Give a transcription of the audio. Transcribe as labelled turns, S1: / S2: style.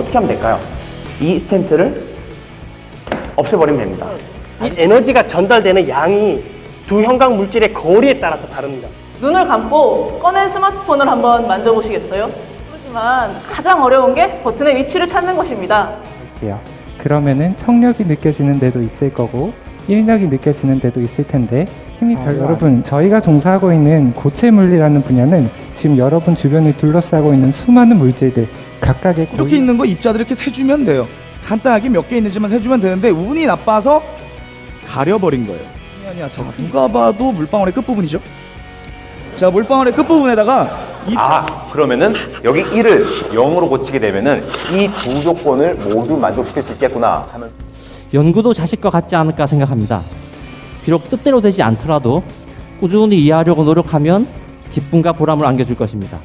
S1: 어떻게 하면 될까요? 이 스탬프를 없애버리면 됩니다.
S2: 이 에너지가 전달되는 양이 두 형광 물질의 거리에 따라서 다릅니다.
S3: 눈을 감고 꺼낸 스마트폰을 한번 만져보시겠어요? 하지만 가장 어려운 게 버튼의 위치를 찾는 것입니다.
S4: 그러면은 청력이 느껴지는 데도 있을 거고 일력이 느껴지는 데도 있을 텐데 힘이 별 여러분 저희가 종사하고 있는 고체 물리라는 분야는 지금 여러분 주변을 둘러싸고 있는 수많은 물질들 각각의
S5: 이렇게 있는 거 입자들 이렇게 세주면 돼요. 간단하게 몇 개 있는지만 세주면 되는데 운이 나빠서 가려버린 거예요. 아니, 아니야. 자, 누가 봐도 물방울의 끝 부분이죠. 자, 물방울의 끝 부분에다가 이
S6: 아, 그러면은 여기 1을 0으로 고치게 되면은 이 두 조건을 모두 만족시킬 수 있겠구나 하는
S7: 연구도 자식과 같지 않을까 생각합니다. 비록 뜻대로 되지 않더라도 꾸준히 이해하려고 노력하면 기쁨과 보람을 안겨줄 것입니다.